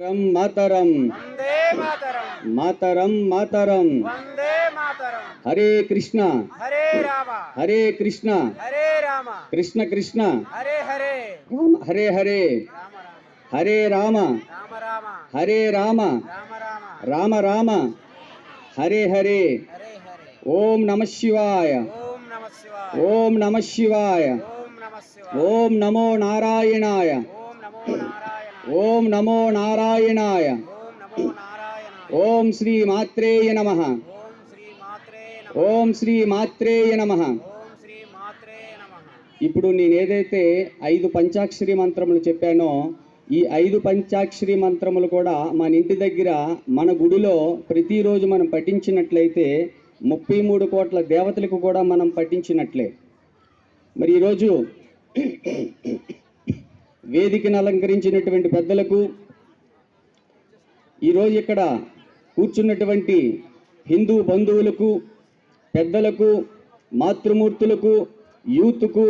మాతరం మాతరం. మాతరం. హరే కృష్ణ. హరే రామ. హరే కృష్ణ. హరే రామ. కృష్ణ కృష్ణ. హరే హరే. రామ హరే హరే. రామ రామ హరే రామ. రామ రామ. హరే రామ. రామ రామ. రామ రామ. హరే ఓం నమ శివాయ. ఓం నమ శివాయ. ఓం నమ నారాయణాయ. ఓం నమో నారాయణాయ. ఓం శ్రీ మాత్రేయ నమ. ఓం శ్రీ మాత్రేయ నమ. ఇప్పుడు నేను ఏదైతే ఐదు పంచాక్షరి మంత్రములు చెప్పానో ఈ ఐదు పంచాక్షరి మంత్రములు కూడా మన ఇంటి దగ్గర మన గుడిలో ప్రతిరోజు మనం పఠించినట్లయితే ముప్పై మూడు కోట్ల దేవతలకు కూడా మనం పఠించినట్లే. మరి ఈరోజు వేదికను అలంకరించినటువంటి పెద్దలకు ఈరోజు ఇక్కడ కూర్చున్నటువంటి హిందూ బంధువులకు పెద్దలకు మాతృమూర్తులకు యూత్కు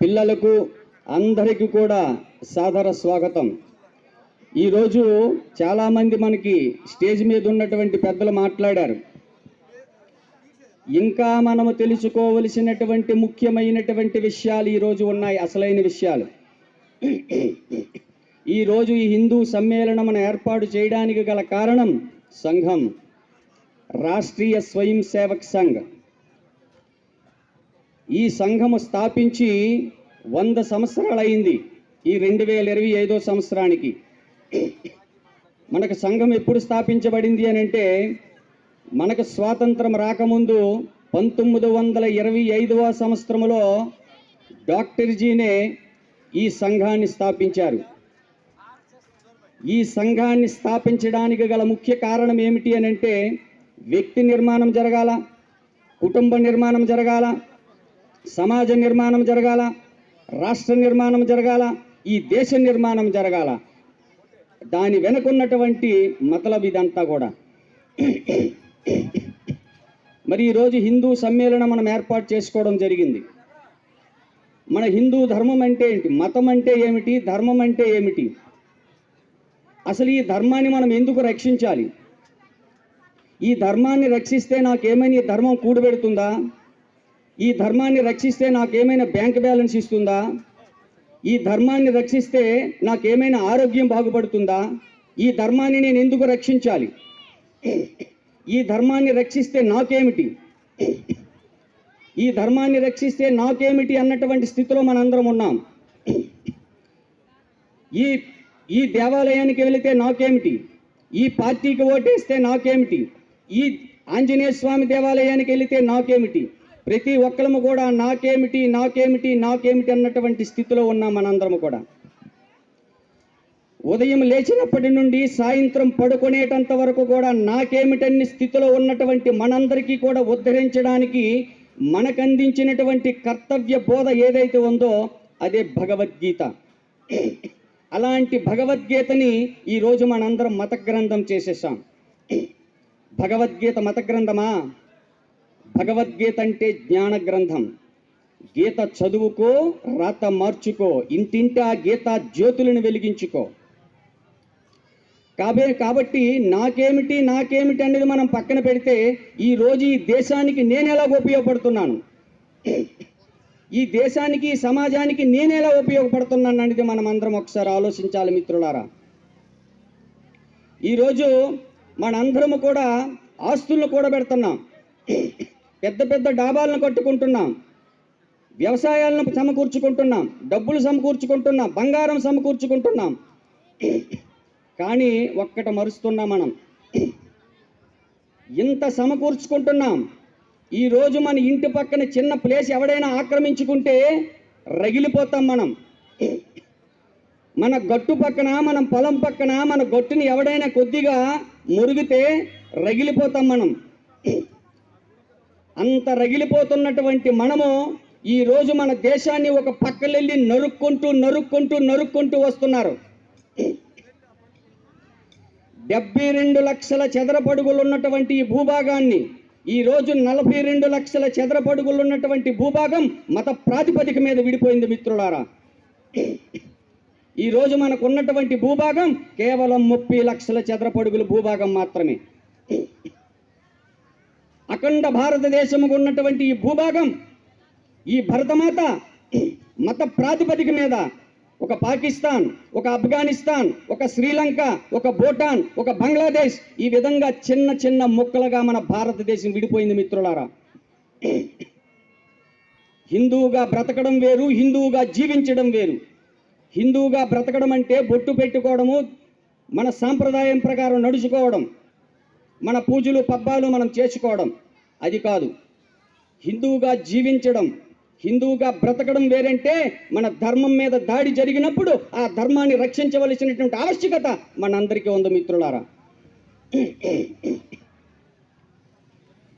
పిల్లలకు అందరికీ కూడా సాదర స్వాగతం. ఈరోజు చాలామంది మనకి స్టేజ్ మీద ఉన్నటువంటి పెద్దలు మాట్లాడారు. ఇంకా మనము తెలుసుకోవలసినటువంటి ముఖ్యమైనటువంటి విషయాలు ఈరోజు ఉన్నాయి అసలైన విషయాలు. ఈరోజు ఈ హిందూ సమ్మేళనం ఏర్పాటు చేయడానికి గల కారణం సంఘం రాష్ట్రీయ స్వయం సేవక్ సంఘ్. ఈ సంఘము స్థాపించి వంద సంవత్సరాలైంది ఈ రెండు వేల ఇరవై ఐదో సంవత్సరానికి. మనకు సంఘం ఎప్పుడు స్థాపించబడింది అని అంటే మనకు స్వాతంత్రం రాకముందు పంతొమ్మిది వందల ఇరవై ఐదవ సంవత్సరంలో డాక్టర్ జీనే ఈ సంఘాన్ని స్థాపించారు. ఈ సంఘాన్ని స్థాపించడానికి గల ముఖ్య కారణం ఏమిటి అని అంటే వ్యక్తి నిర్మాణం జరగాల కుటుంబ నిర్మాణం జరగాల సమాజ నిర్మాణం జరగాల రాష్ట్ర నిర్మాణం జరగాల ఈ దేశ నిర్మాణం జరగాల. దాని వెనుకున్నటువంటి మతలబ్ ఇదంతా కూడా. మరి ఈరోజు హిందూ సమ్మేళనం మనం ఏర్పాటు చేసుకోవడం జరిగింది. మన హిందూ ధర్మం అంటే ఏంటి? మతం అంటే ఏమిటి? ధర్మం అంటే ఏమిటి? అసలు ఈ ధర్మాన్ని మనం ఎందుకు రక్షించాలి? ఈ ధర్మాన్ని రక్షిస్తే నాకేమైనా ఈ ధర్మం కూడబెడుతుందా ఈ ధర్మాన్ని రక్షిస్తే నాకేమైనా బ్యాంక్ బ్యాలెన్స్ ఇస్తుందా? ఈ ధర్మాన్ని రక్షిస్తే నాకేమైనా ఆరోగ్యం బాగుపడుతుందా? ఈ ధర్మాన్ని నేను ఎందుకు రక్షించాలి? ఈ ధర్మాన్ని రక్షిస్తే నాకేమిటి? ఈ ధర్మాన్ని రక్షిస్తే నాకేమిటి అన్నటువంటి స్థితిలో మనందరం ఉన్నాం. ఈ ఈ దేవాలయానికి వెళితే నాకేమిటి? ఈ పార్టీకి ఓటేస్తే నాకేమిటి? ఈ ఆంజనేయ స్వామి దేవాలయానికి వెళితే నాకేమిటి? ప్రతి ఒక్కరము కూడా నాకేమిటి నాకేమిటి నాకేమిటి అన్నటువంటి స్థితిలో ఉన్నాం మనందరము కూడా. ఉదయం లేచినప్పటి నుండి సాయంత్రం పడుకునేటంత వరకు కూడా నాకేమిటన్ని స్థితిలో ఉన్నటువంటి మనందరికీ కూడా ఉద్ధరించడానికి మనకు అందించినటువంటి కర్తవ్య బోధ ఏదైతే ఉందో అదే భగవద్గీత. అలాంటి భగవద్గీతని ఈరోజు మనందరం మత గ్రంథం చేసేసాం. భగవద్గీత మత గ్రంథమా? భగవద్గీత అంటే జ్ఞాన గ్రంథం. గీత చదువుకో రాత మార్చుకో ఇంటింటి ఆ గీత జ్యోతులను వెలిగించుకో. కాబే కాబట్టి నాకేమిటి నాకేమిటి అనేది మనం పక్కన పెడితే ఈ రోజు ఈ దేశానికి నేను ఎలా ఉపయోగపడుతున్నాను? ఈ దేశానికి సమాజానికి నేను ఎలా ఉపయోగపడుతున్నాను అనేది మనం అందరం ఒకసారి ఆలోచించాలి మిత్రులారా. ఈరోజు మనందరము కూడా ఆస్తులను కూడబెడుతున్నాం. పెద్ద పెద్ద డాబాలను కట్టుకుంటున్నాం. వ్యవసాయాలను సమకూర్చుకుంటున్నాం. డబ్బులు సమకూర్చుకుంటున్నాం. బంగారం సమకూర్చుకుంటున్నాం. కానీ ఒక్కట మరుస్తున్నాం మనం. ఇంత సమకూర్చుకుంటున్నాం. ఈరోజు మన ఇంటి పక్కన చిన్న ప్లేస్ ఎవడైనా ఆక్రమించుకుంటే రగిలిపోతాం మనం. మన గట్టు పక్కన మన పొలం పక్కన మన గట్టుని ఎవడైనా కొద్దిగా మురిగితే రగిలిపోతాం మనం. అంత రగిలిపోతున్నటువంటి మనము ఈ రోజు మన దేశాన్ని ఒక పక్కలెళ్ళి నరుక్కుంటూ నరుక్కుంటూ నరుక్కుంటూ వస్తున్నారు. డెబ్బై రెండు లక్షల చదరపడుగులు ఉన్నటువంటి ఈ భూభాగాన్ని ఈ రోజు నలభై రెండు లక్షల చదరపడుగులు ఉన్నటువంటి భూభాగం మత ప్రాతిపదిక మీద విడిపోయింది మిత్రులారా. ఈ రోజు మనకు ఉన్నటువంటి భూభాగం కేవలం ముప్పై లక్షల చదరపడుగుల భూభాగం మాత్రమే. అఖండ భారతదేశముకు ఉన్నటువంటి ఈ భూభాగం ఈ భరతమాత మత ప్రాతిపదిక మీద ఒక పాకిస్తాన్ ఒక ఆఫ్ఘనిస్తాన్ ఒక శ్రీలంక ఒక భూటాన్ ఒక బంగ్లాదేశ్ ఈ విధంగా చిన్న చిన్న ముక్కలుగా మన భారతదేశం విడిపోయింది మిత్రులారా. హిందువుగా బ్రతకడం వేరు హిందువుగా జీవించడం వేరు. హిందువుగా బ్రతకడం అంటే బొట్టు పెట్టుకోవడము మన సాంప్రదాయం ప్రకారం నడుచుకోవడం మన పూజలు పబ్బాలు మనం చేసుకోవడం. అది కాదు. హిందువుగా జీవించడం హిందువుగా బ్రతకడం వేరంటే మన ధర్మం మీద దాడి జరిగినప్పుడు ఆ ధర్మాన్ని రక్షించవలసినటువంటి ఆవశ్యకత మనందరికీ ఉంది మిత్రులారా.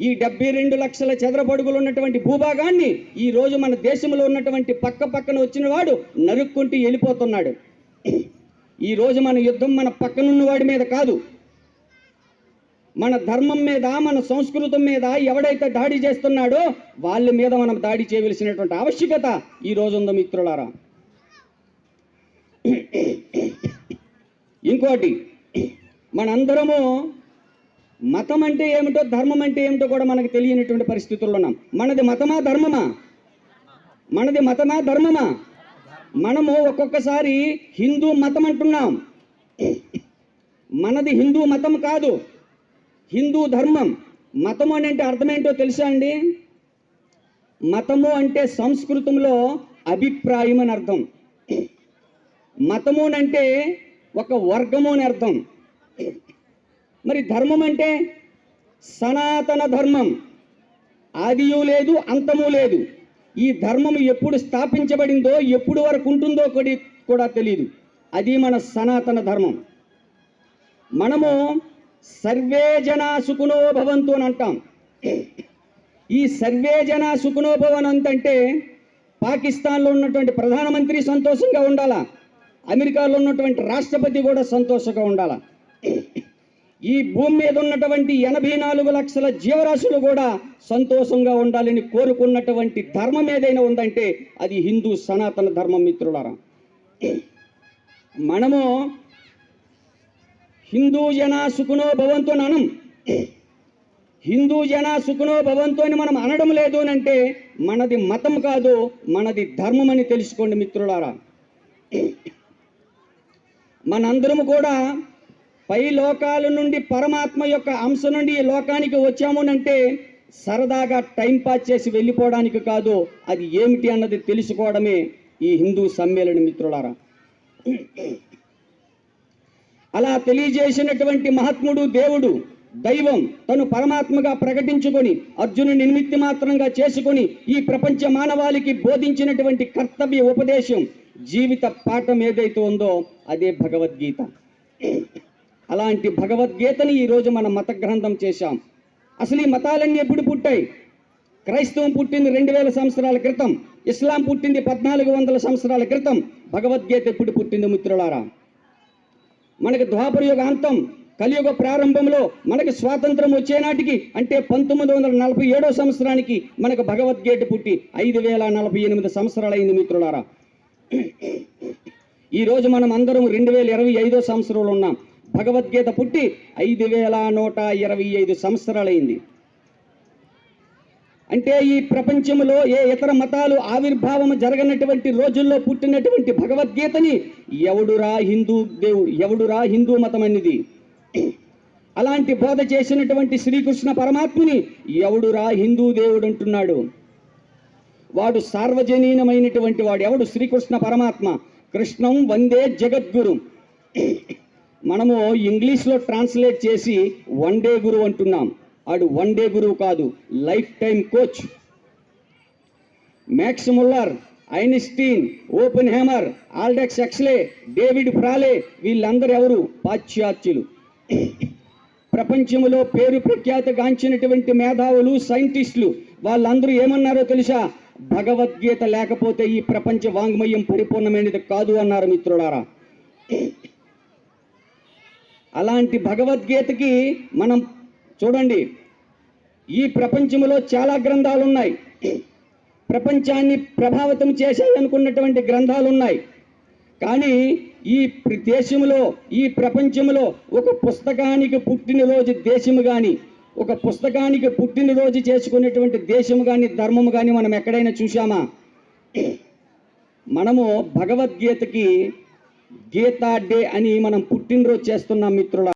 ఈ డెబ్బై రెండు లక్షల చదరపడుగులు ఉన్నటువంటి భూభాగాన్ని ఈ రోజు మన దేశంలో ఉన్నటువంటి పక్క పక్కన వచ్చిన వాడు నరుక్కుంటూ వెళ్ళిపోతున్నాడు. ఈ రోజు మన యుద్ధం మన పక్కనున్న వాడి మీద కాదు. మన ధర్మం మీద మన సంస్కృతం మీద ఎవడైతే దాడి చేస్తున్నాడో వాళ్ళ మీద మనం దాడి చేయవలసినటువంటి ఆవశ్యకత ఈ రోజు ఉందో మిత్రులారా. ఇంకోటి మనందరము మతం అంటే ఏమిటో ధర్మం అంటే ఏమిటో కూడా మనకు తెలియనటువంటి పరిస్థితుల్లో ఉన్నాం. మనది మతమా ధర్మమా? మనది మతమా ధర్మమా? మనము ఒక్కొక్కసారి హిందూ మతం అంటున్నాం. మనది హిందూ మతం కాదు. హిందూ ధర్మం మతము అని అంటే అర్థమేంటో తెలుసా అండి? మతము అంటే సంస్కృతంలో అభిప్రాయం అని అర్థం. మతము అని అంటే ఒక వర్గము అని అర్థం. మరి ధర్మం అంటే సనాతన ధర్మం. ఆదియు లేదు అంతము లేదు. ఈ ధర్మం ఎప్పుడు స్థాపించబడిందో ఎప్పుడు వరకు ఉంటుందో కూడా తెలియదు అది మన సనాతన ధర్మం. మనము సర్వే జనా సుఖునో భవంతు అని అంటాం. ఈ సర్వే జనా సుఖునో భవన్ అంటే పాకిస్తాన్లో ఉన్నటువంటి ప్రధానమంత్రి సంతోషంగా ఉండాలా? అమెరికాలో ఉన్నటువంటి రాష్ట్రపతి కూడా సంతోషంగా ఉండాలా? ఈ భూమి మీద ఉన్నటువంటి ఎనభై నాలుగు లక్షల జీవరాశులు కూడా సంతోషంగా ఉండాలని కోరుకున్నటువంటి ధర్మం ఏదైనా ఉందంటే అది హిందూ సనాతన ధర్మం మిత్రులారా. మనము హిందూ జన సుఖనో భవంతు అని అనం హిందూ జన సుఖనో భవంతు అని మనం అనడం లేదు అని అంటే మనది మతం కాదు మనది ధర్మం అని తెలుసుకోండి మిత్రులారా. మనందరం కూడా పై లోకాల నుండి పరమాత్మ యొక్క అంశ నుండి ఈ లోకానికి వచ్చాము అంటే సరదాగా టైం పాస్ చేసి వెళ్ళిపోవడానికి కాదు అది ఏమిటి అన్నది తెలుసుకోవడమే ఈ హిందూ సమ్మేళన మిత్రులారా. అలా తెలియజేసినటువంటి మహాత్ముడు దేవుడు దైవం తను పరమాత్మగా ప్రకటించుకొని అర్జునుని నిమిత్తి మాత్రంగా చేసుకొని ఈ ప్రపంచ మానవాళికి బోధించినటువంటి కర్తవ్య ఉపదేశం జీవిత పాఠం ఏదైతే ఉందో అదే భగవద్గీత. అలాంటి భగవద్గీతని ఈరోజు మన మత గ్రంథం చేశాం. అసలు ఈ మతాలన్నీ ఎప్పుడు పుట్టాయి? క్రైస్తవం పుట్టింది రెండు వేల సంవత్సరాల క్రితం ఇస్లాం పుట్టింది పద్నాలుగు వందల సంవత్సరాల క్రితం. భగవద్గీత ఎప్పుడు పుట్టింది మిత్రులారా? మనకి ద్వాపర అంతం కలియుగ ప్రారంభంలో మనకి స్వాతంత్రం వచ్చే నాటికి అంటే పంతొమ్మిది వందల నలభై ఏడో సంవత్సరానికి మనకు భగవద్గీత పుట్టి ఐదు వేల నలభై ఎనిమిది సంవత్సరాలు అయింది మిత్రులారా ఈరోజు మనం అందరం రెండు వేల ఇరవై ఐదో సంవత్సరంలో ఉన్నాం. భగవద్గీత పుట్టి ఐదు వేల నూట ఇరవై ఐదు సంవత్సరాలైంది. అంటే ఈ ప్రపంచంలో ఏ ఇతర మతాలు ఆవిర్భావం జరగనటువంటి రోజుల్లో పుట్టినటువంటి భగవద్గీతని ఎవడురా హిందూ దేవుడు ఎవడురా హిందూ మతం అనేది అలాంటి బోధ చేసినటువంటి శ్రీకృష్ణ పరమాత్ముని ఎవడురా హిందూ దేవుడు అంటున్నాడు? వాడు సార్వజనీనమైనటువంటి వాడు ఎవడు? శ్రీకృష్ణ పరమాత్మ. కృష్ణం వందే జగద్గురు. మనము ఇంగ్లీష్లో ట్రాన్స్లేట్ చేసి వన్ డే గురువు అంటున్నాం. ఆడు వన్ డే గురువు కాదు lifetime coach Max Muller Einstein Oppenheimer Aldous Huxley David Frawley వీళ్ళందరూ ఎవరు? పాశ్చాత్యులు. ప్రపంచంలో పేరు ప్రఖ్యాతగాంచినటువంటి మేధావులు సైంటిస్టులు వాళ్ళందరూ ఏమన్నారో తెలుసా? భగవద్గీత లేకపోతే ఈ ప్రపంచ వాంగ్మయం పరిపూర్ణమైనది కాదు అన్నారు మిత్రులారా. అలాంటి భగవద్గీతకి మనం చూడండి. ఈ ప్రపంచంలో చాలా గ్రంథాలు ఉన్నాయి ప్రపంచాన్ని ప్రభావితం చేశాయనుకున్నటువంటి గ్రంథాలు ఉన్నాయి కానీ ఈ దేశంలో ఈ ప్రపంచంలో ఒక పుస్తకానికి పుట్టినరోజు దేశము కానీ ఒక పుస్తకానికి పుట్టినరోజు చేసుకునేటువంటి దేశము కానీ ధర్మము కానీ మనం ఎక్కడైనా చూసామా మనము భగవద్గీతకి గీతా డే అని మనం పుట్టినరోజు చేస్తున్నాం మిత్రుల